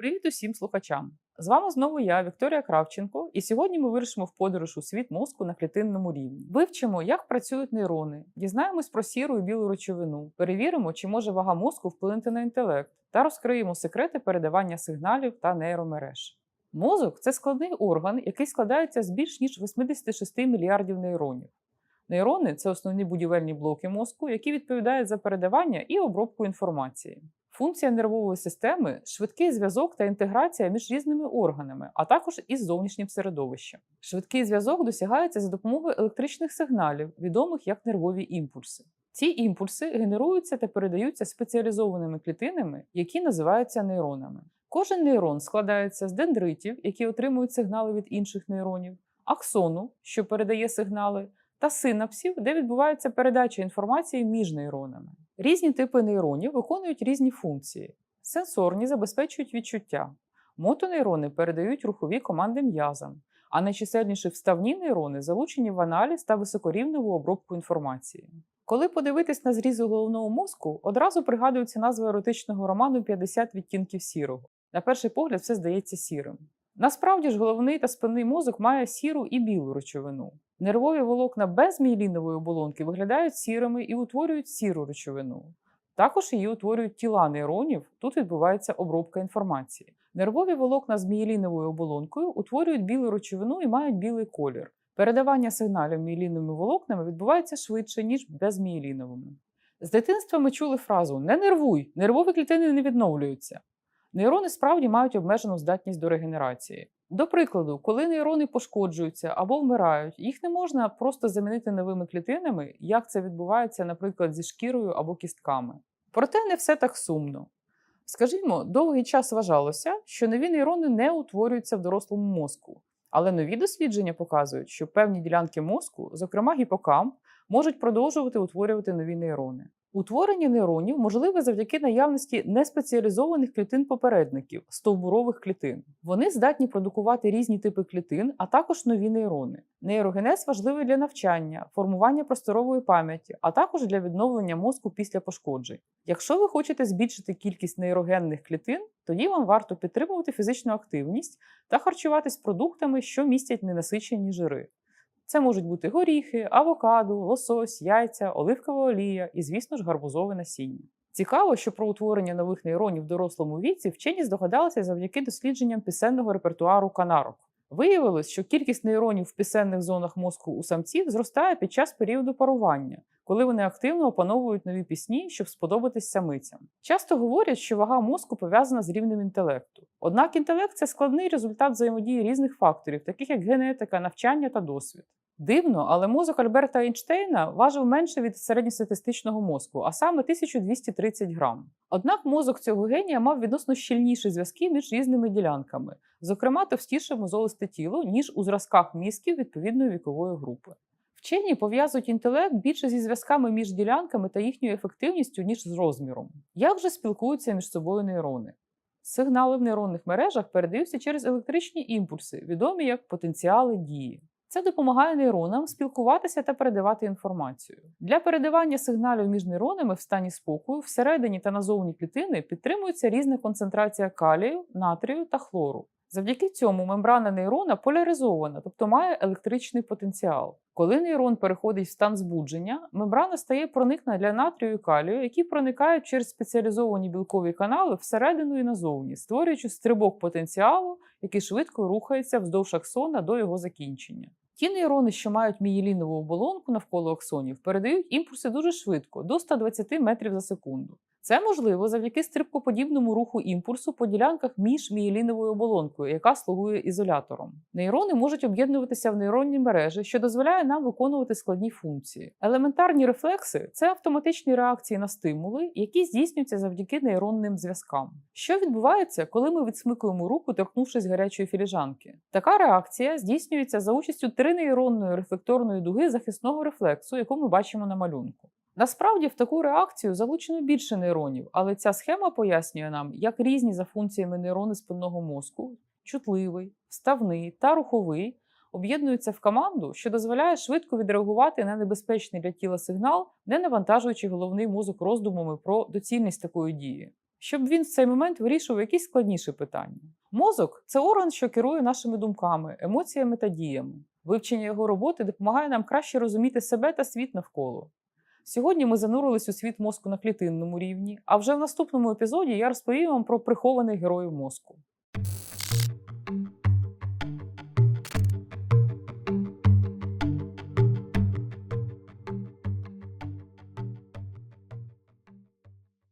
Привіт усім слухачам! З вами знову я, Вікторія Кравченко, і сьогодні ми вирішимо в подорож у світ мозку на клітинному рівні. Вивчимо, як працюють нейрони, дізнаємось про сіру і білу речовину, перевіримо, чи може вага мозку вплинути на інтелект, та розкриємо секрети передавання сигналів та нейромереж. Мозок це складний орган, який складається з більш ніж 86 мільярдів нейронів. Нейрони це основні будівельні блоки мозку, які відповідають за передавання і обробку інформації. Функція нервової системи швидкий зв'язок та інтеграція між різними органами, а також із зовнішнім середовищем. Швидкий зв'язок досягається за допомогою електричних сигналів, відомих як нервові імпульси. Ці імпульси генеруються та передаються спеціалізованими клітинами, які називаються нейронами. Кожен нейрон складається з дендритів, які отримують сигнали від інших нейронів, аксону, що передає сигнали, та синапсів, де відбувається передача інформації між нейронами. Різні типи нейронів виконують різні функції. Сенсорні забезпечують відчуття, мотонейрони передають рухові команди м'язам, а найчисельніші вставні нейрони залучені в аналіз та високорівневу обробку інформації. Коли подивитись на зрізи головного мозку, одразу пригадується назва еротичного роману «50 відтінків сірого. На перший погляд, все здається сірим. Насправді ж головний та спинний мозок має сіру і білу речовину. Нервові волокна без мієлінової оболонки виглядають сірими і утворюють сіру речовину. Також її утворюють тіла нейронів, тут відбувається обробка інформації. Нервові волокна з мієліновою оболонкою утворюють білу речовину і мають білий колір. Передавання сигналів мієліновими волокнами відбувається швидше, ніж безмієліновими. З дитинства ми чули фразу Не нервуй, нервові клітини не відновлюються. Нейрони справді мають обмежену здатність до регенерації. До прикладу, коли нейрони пошкоджуються або вмирають, їх не можна просто замінити новими клітинами, як це відбувається, наприклад, зі шкірою або кістками. Проте не все так сумно. Скажімо, довгий час вважалося, що нові нейрони не утворюються в дорослому мозку, але нові дослідження показують, що певні ділянки мозку, зокрема гіпокамп, можуть продовжувати утворювати нові нейрони. Утворення нейронів можливе завдяки наявності неспеціалізованих клітин-попередників, стовбурових клітин. Вони здатні продукувати різні типи клітин, а також нові нейрони. Нейрогенез важливий для навчання, формування просторової пам'яті, а також для відновлення мозку після пошкоджень. Якщо ви хочете збільшити кількість нейрогенних клітин, тоді вам варто підтримувати фізичну активність та харчуватись продуктами, що містять ненасичені жири. Це можуть бути горіхи, авокадо, лосось, яйця, оливкова олія і, звісно ж, гарбузове насіння. Цікаво, що про утворення нових нейронів в дорослому віці вчені здогадалися завдяки дослідженням пісенного репертуару канарок. Виявилось, що кількість нейронів в пісенних зонах мозку у самців зростає під час періоду парування, коли вони активно опановують нові пісні, щоб сподобатись самицям. Часто говорять, що вага мозку пов'язана з рівнем інтелекту. Однак інтелект це складний результат взаємодії різних факторів, таких як генетика, навчання та досвід. Дивно, але мозок Альберта Ейнштейна важив менше від середньостатистичного мозку, а саме 1230 грам. Однак мозок цього генія мав відносно щільніші зв'язки між різними ділянками, зокрема товстіше мозолисте тіло, ніж у зразках мізків відповідної вікової групи. Вчені пов'язують інтелект більше зі зв'язками між ділянками та їхньою ефективністю, ніж з розміром. Як же спілкуються між собою нейрони? Сигнали в нейронних мережах передаються через електричні імпульси, відомі як потенціали дії. Це допомагає нейронам спілкуватися та передавати інформацію. Для передавання сигналів між нейронами в стані спокою всередині та назовні клітини підтримується різна концентрація калію, натрію та хлору. Завдяки цьому мембрана нейрона поляризована, тобто має електричний потенціал. Коли нейрон переходить в стан збудження, мембрана стає проникна для натрію і калію, які проникають через спеціалізовані білкові канали всередину і назовні, створюючи стрибок потенціалу, який швидко рухається вздовж аксона до його закінчення. Ті нейрони, що мають мієлінову оболонку навколо аксонів, передають імпульси дуже швидко до 120 метрів за секунду. Це можливо завдяки стрибкоподібному руху імпульсу по ділянках між мієліновою оболонкою, яка слугує ізолятором. Нейрони можуть об'єднуватися в нейронні мережі, що дозволяє нам виконувати складні функції. Елементарні рефлекси це автоматичні реакції на стимули, які здійснюються завдяки нейронним зв'язкам. Що відбувається, коли ми відсмикуємо руку, торкнувшись гарячої філіжанки? Така реакція здійснюється за участю тринейронної рефлекторної дуги захисного рефлексу, яку ми бачимо на малюнку. Насправді в таку реакцію залучено більше нейронів, але ця схема пояснює нам, як різні за функціями нейрони спинного мозку, чутливий, вставний та руховий, об'єднуються в команду, що дозволяє швидко відреагувати на небезпечний для тіла сигнал, не навантажуючи головний мозок роздумами про доцільність такої дії. щоб він в цей момент вирішував якісь складніші питання. Мозок це орган, що керує нашими думками, емоціями та діями. Вивчення його роботи допомагає нам краще розуміти себе та світ навколо. Сьогодні ми занурились у світ мозку на клітинному рівні, а вже в наступному епізоді я розповім вам про прихованих героїв мозку.